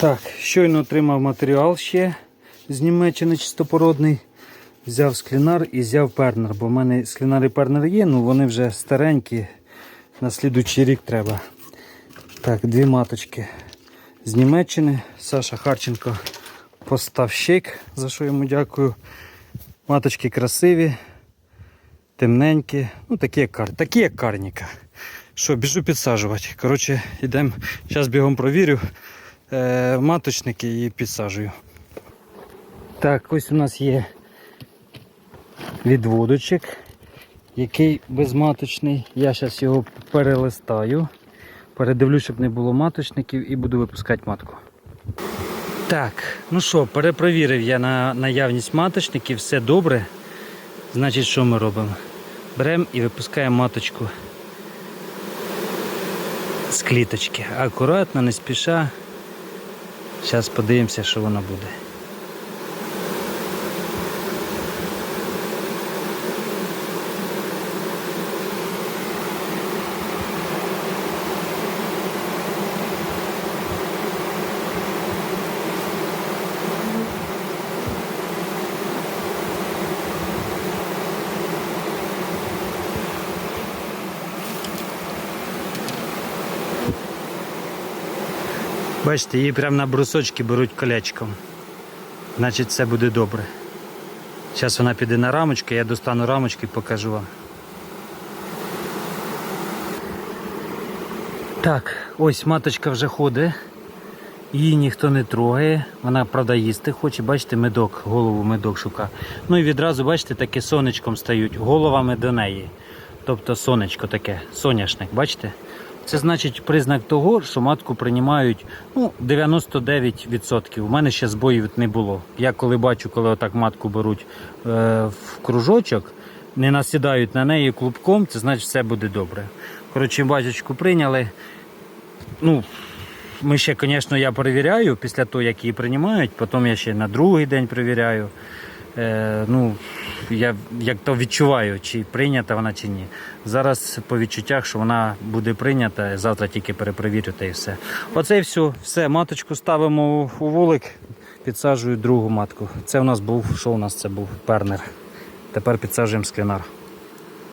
Так, щойно отримав матеріал ще з Німеччини чистопородний. Взяв склінар і взяв пернер, бо в мене склінар і пернер є, ну вони вже старенькі. На слідуючий рік треба. Так, дві маточки з Німеччини. Саша Харченко поставщик, за що йому дякую. Маточки красиві, темненькі, ну такі як кар, такі як карніка. Що, біжу підсаджувати. Коротше, йдемо, зараз бігом провірю е, маточники і підсаджую. Так, ось у нас є відводочок, який безматочний. Я зараз його перелистаю. Передивлю, щоб не було маточників і буду випускати матку. Так, ну що, перепровірив я на наявність маточників, все добре. Значить, що ми робимо? Беремо і випускаємо маточку з кліточки. Акуратно, не спіша. Зараз подивимося, що воно буде. Бачите, її прямо на брусочки беруть колечком. Значить, все буде добре. Зараз вона піде на рамочки, я достану рамочки і покажу вам. Так, ось маточка вже ходить. Її ніхто не трогає. Вона, правда, їсти хоче. Бачите, медок, голову медок шукає. Ну і відразу, бачите, таке сонечком стають, головами до неї. Тобто сонечко таке, соняшник, бачите? Це значить признак того, що матку приймають ну, 99%. У мене ще збоїв не було. Я коли бачу, коли отак матку беруть е, в кружочок, не насідають на неї клубком, це значить все буде добре. Коротше, батючку прийняли. Ну, ми ще, звісно, я перевіряю після того, як її приймають, потім я ще на другий день перевіряю. Е, ну, я як то відчуваю, чи прийнята вона чи ні. Зараз по відчуттях, що вона буде прийнята, завтра тільки перепровірю та і все. Оце і все. Все, маточку ставимо у вулик, підсаджую другу матку. Це у нас був, що у нас це був? Пернер. Тепер підсаджуємо склінар.